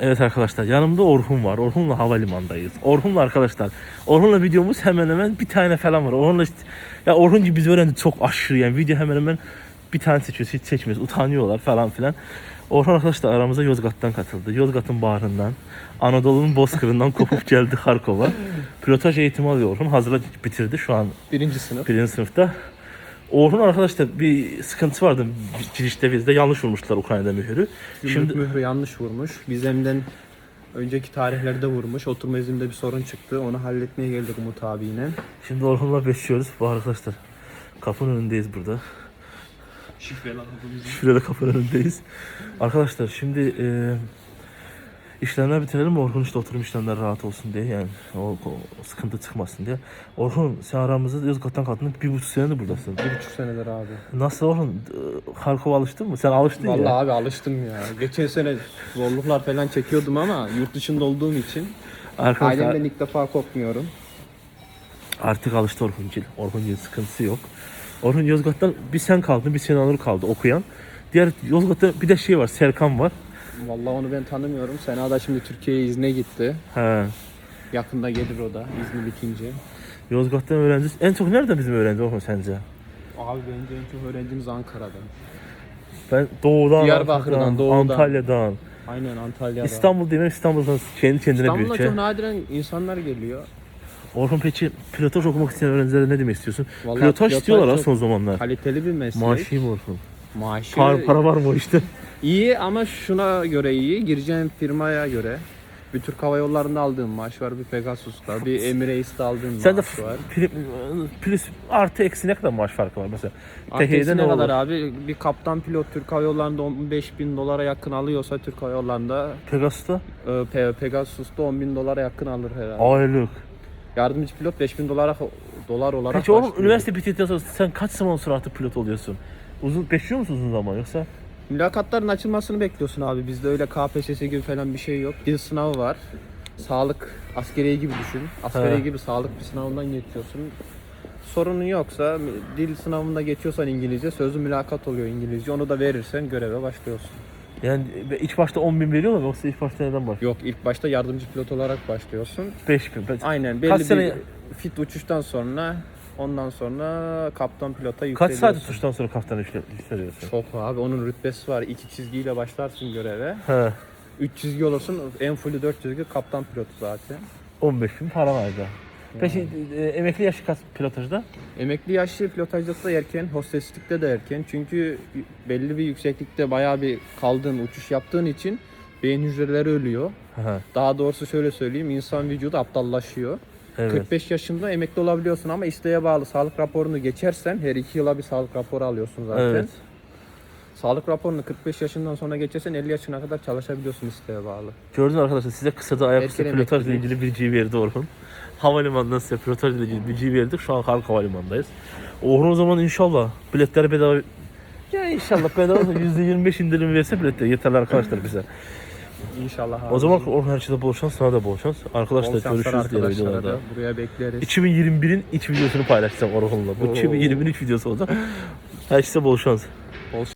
Evet arkadaşlar yanımda Orhun var. Orhun'la havalimanındayız. Orhun'la arkadaşlar. Orhun'la videomuz hemen hemen bir tane falan var. Orhun'la işte- ya Orhun gibi biz öğrendik çok aşırı yani video hemen hemen bir tane seçiyoruz hiç seçmiyoruz utanıyorlar falan filan. Orhun arkadaşlar aramıza Yozgat'tan katıldı. Yozgat'ın bağrından, Anadolu'nun bozkırından kopup geldi Harkov'a. Pilotaj eğitimi alıyor Orhun. Hazırlık bitirdi şu an Birinci sınıf. birinci sınıfta. Orhun arkadaşlar bir sıkıntı vardı girişte bizde yanlış vurmuşlar Ukrayna'da mühürü. Gümrük Şimdi mührü yanlış vurmuş. Vizemden önceki tarihlerde vurmuş. Oturma iznimde bir sorun çıktı. Onu halletmeye geldik Umut abiyle. Şimdi Orhun'la beşiyoruz. Bu arkadaşlar kapının önündeyiz burada. Şifreli kapının önündeyiz. Arkadaşlar şimdi e, işlemler bitirelim. Orhun işte oturum işlemler rahat olsun diye yani o, o sıkıntı çıkmasın diye. Orhun sen aramızda Yozgat'tan kaldın. Bir buçuk senedir buradasın. Bir buçuk senedir abi. Nasıl Orhun? E, Harkov'a alıştın mı? Sen alıştın Vallahi ya. abi alıştım ya. Geçen sene zorluklar falan çekiyordum ama yurt dışında olduğum için Arkadaşlar ailemden ilk defa kopmuyorum. artık alıştı Orhuncil. Orhuncil sıkıntısı yok. Orhun Yozgat'tan bir sen kaldın, bir Sinan Onur kaldı okuyan. Diğer Yozgat'ta bir de şey var, Serkan var. Vallahi onu ben tanımıyorum. Sena da şimdi Türkiye'ye izne gitti. He. Yakında gelir o da izni bitince. Yozgat'tan öğrenci. En çok nerede bizim öğrenci Orhun sence? Abi bence en çok öğrencimiz Ankara'dan. Ben doğudan, Diyarbakır'dan, Ankara'dan, doğudan. Antalya'dan. Aynen Antalya'da. İstanbul mi? İstanbul'dan kendi kendine bir İstanbul'a ülke. çok nadiren insanlar geliyor. Orhun peki pilotaj okumak isteyen öğrencilere ne demek istiyorsun? Vallahi pilotaj pilotaj istiyorlar çok son zamanlar. Kaliteli bir meslek. Maaşı iyi mi Orhun? Maaşı Para, para var mı o işte? İyi ama şuna göre iyi. Gireceğin firmaya göre. Bir Türk Hava Yolları'nda aldığın maaş var. Bir Pegasus'ta, bir Emirates'te aldığın Sen de maaş var. pil, plus artı eksi ne kadar maaş farkı var mesela? Arkası THY'de ne kadar olur? abi? Bir kaptan pilot Türk Hava Yolları'nda 15 bin dolara yakın alıyorsa Türk Hava Yolları'nda Pegasus'ta e, Pe- Pegasus'ta 10 bin dolara yakın alır herhalde. aylık. Yardımcı pilot 5 bin dolara dolar olarak Peki oğlum başlıyor. üniversite bitirdikten sonra sen kaç zaman sonra artık pilot oluyorsun? Uzun bekliyor musun uzun zaman yoksa? Mülakatların açılmasını bekliyorsun abi. Bizde öyle KPSS gibi falan bir şey yok. Dil sınavı var. Sağlık askeriye gibi düşün. Askeriye He. gibi sağlık bir sınavından geçiyorsun. Sorunun yoksa dil sınavında geçiyorsan İngilizce sözlü mülakat oluyor İngilizce. Onu da verirsen göreve başlıyorsun. Yani ilk başta 10 bin veriyorlar mı yoksa ilk başta neden başlıyor? Yok ilk başta yardımcı pilot olarak başlıyorsun. 5 bin. Ben- Aynen belli Kaç bir sene- fit uçuştan sonra ondan sonra kaptan pilota Kaç yükseliyorsun. saat uçuştan sonra kaptan yükseliyorsun? Çok abi onun rütbesi var. İki çizgiyle başlarsın göreve. He. 3 çizgi olursun. En fullü 4 çizgi kaptan pilotu zaten. 15 bin para ayda. Peki e, emekli yaşı kaç pilotajda? Emekli yaşlı pilotajlıkta erken, hosteslikte de erken. Çünkü belli bir yükseklikte bayağı bir kaldığın, uçuş yaptığın için beyin hücreleri ölüyor. Daha doğrusu şöyle söyleyeyim, insan vücudu aptallaşıyor. Evet. 45 yaşında emekli olabiliyorsun ama isteğe bağlı sağlık raporunu geçersen her iki yıla bir sağlık raporu alıyorsun zaten. Evet. Sağlık raporunu 45 yaşından sonra geçersen 50 yaşına kadar çalışabiliyorsun isteğe bağlı. Gördünüz arkadaşlar size kısada ayaküstü Erken pilotajla emeklilik. ilgili bilgiyi verdi Orhun. Havalimanından size pilotajla ilgili bilgiyi verdik. Şu an Halk Havalimanı'ndayız. Orhun o zaman inşallah biletleri bedava ya inşallah bedava %25 indirim verse biletler yeterli arkadaşlar bize. İnşallah abi. O zaman Orhun her şeyde bol şans, sana da bol şans. Arkadaşlar görüşürüz diğer arkadaşlara videolarda. da. Buraya bekleriz. 2021'in iç videosunu paylaşacağım Orhun'la. Bu Oo. 2020'nin iç videosu olacak. Herkese bol şans.